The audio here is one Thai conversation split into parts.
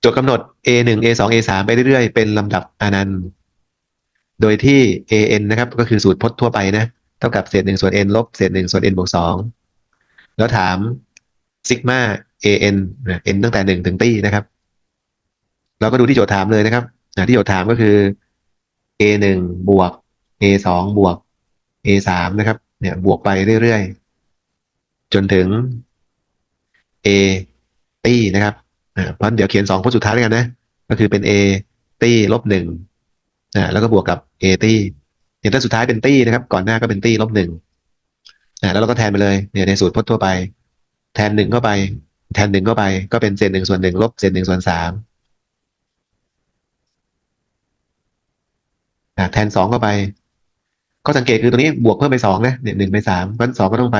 โจทย์กำหนด a หนึ่ง a สอง a สามไปเรื่อยๆ เป็นลำดับอนันต์ โดยที่ an นะครับก็คือสูตรพจน์ทั่วไปนะ เท่ากับเศษหนึ่งส่วน n ลบเศษหนึ่งส่วน n บวกสองแล้วถามซิกมา an นะ n ตั้งแต่หนึ่งถึงตี้นะครับ เราก็ดูที่โจทย์ถามเลยนะครับที่โจทย์ถามก็คือ a หนึ่งบวก a สองบวก a สามนะครับ เนี่ยบวกไปเรื่อยๆ จนถึง a ตี้นะครับ เพราะเดี๋ยวเขียนสองพจน์สุดท้ายด้วยกันนะ ก็คือเป็น a ตี้ลบหนึ่งแล้วก็บวกกับ a ตี้เนี่ยถ้าสุดท้ายเป็นตี้นะครับ ก่อนหน้าก็เป็นตี้ลบหนึ่งแล้วเราก็แทนไปเลยเนี่ยในสูตรพจน์ทั่วไป แทนหนึ่งเข้าไป แทนหนึ่งเข้าไป ก็เป็นเศษหนึ่งส่วนหนึ่งลบเศษหนึ่งส่วนสามแทนสองเข้าไป ก็สังเกตคือตัวนี้บวกเพิ่มไปสองนะเนี่ยหนึ่งไปสามเพราะสองก็ต้องไป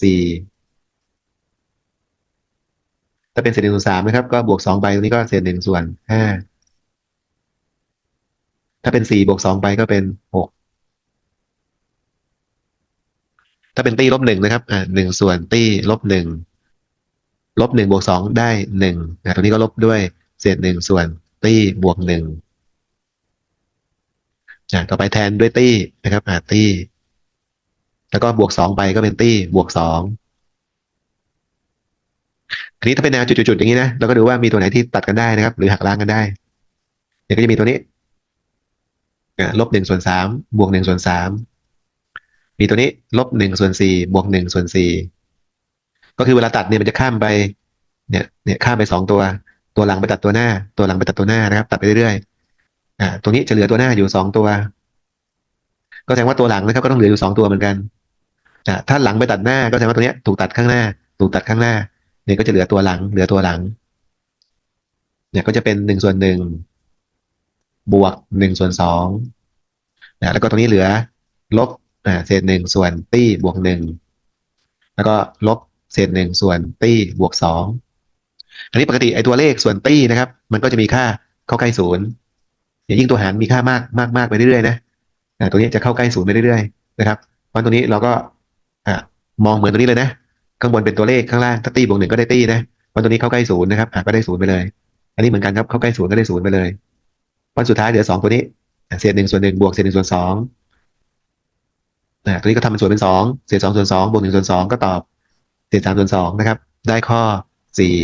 สี่ ถ้าเป็นเศษหนึ่งส่วนสามนะครับ ก็บวกสองไปตรงนี้ก็เศษหนึ่งส่วนห้าถ้าเป็นสี่บวกสองไปก็เป็นหกถ้าเป็นตี้ลบหนึ่งนะครับ อ่าหนึ่งส่วนตี้ลบหนึ่งลบหนึ่งบวกสองได้หนึ่งอ่าตรงนี้ก็ลบด้วยเศษหนึ่งส่วนตี้บวกหนึ่งอ่าต่อไปแทนด้วยตี้นะครับ อ่าตี้ แล้วก็บวกสองไปก็เป็นตี้บวกสอง นี้ถ้าเป็นแนวจุดๆอย่างนี้นะเราก็ดูว่ามีตัวไหนที่ตัดกันได้นะครับ หรือหักล้างกันได้เดี๋ยก็จะมีตัวนี้ลบหนึ่งส่วนสามบวกหนึ่งส่วนสามมีตัวนี้ลบหนึ่งส่วนสี่บวกหนึ่งส่วนสี่ก็คือเวลาตัดเนี่ยมันจะข้ามไปเนี่ยเนี่ยข้ามไปสองตัว ตัวหลังไปตัดตัวหน้า ตัวหลังไปตัดตัวหน้านะครับ ตัดไปเรื่อยๆอ่าตรงนี้จะเหลือตัวหน้าอยู่สองตัว ก็แสดงว่าตัวหลังนะครับก็ต้องเหลืออยู่สองตัวเหมือนกันอ่าถ้าหลังไปตัดหน้าก็แสดงว่าตัวเนี้ยถูกตัดข้างหน้า ถูกตัดข้างหน้า เนี่ยก็จะเหลือตัวหลัง เหลือตัวหลัง เนี่ยก็จะเป็นหนึ่งส่วนหนึ่งบวกหนึ่งส่วนสองนะแล้วก็ตรงนี้เหลือ ลบเศษหนึ่งส่วนตี้บวกหนึ่งแล้วก็ลบเศษหนึ่งส่วนตี้บวกสองอันนี้ปกติไอ้ตัวเลขส่วนตี้นะครับ มันก็จะมีค่าเข้าใกล้ศูนย์ยิ่งตัวหารมีค่ามากมากมากไปเรื่อยๆนะตัวนี้จะเข้าใกล้ศูนย์ไปเรื่อยๆนะครับเพราะตัวนี้เราก็อมองเหมือนตัวนี้เลยนะ ข้างบนเป็นตัวเลขข้างล่างถ้าตีบวกหนึ่งก็ได้ตีนะวันตัวนี้เข้าใกล้ศูนย์นะครับอะก็ได้ศูนย์ไปเลย อันนี้เหมือนกันครับเข้าใกล้ศูนย์ก็ได้ศูนย์ไปเลยวันสุดท้ายเหลือสองตัวนี้เศษหนึ่งส่วนหนึ่งบวกเศษหนึ่งส่วนสองตัวนี้ก็ทำเป็นส่วนเป็นสองเศษสองส่วนสองบวกหนึ่งส่วนสองก็ตอบเศษสามส่วนสองนะครับ ได้ข้อสี่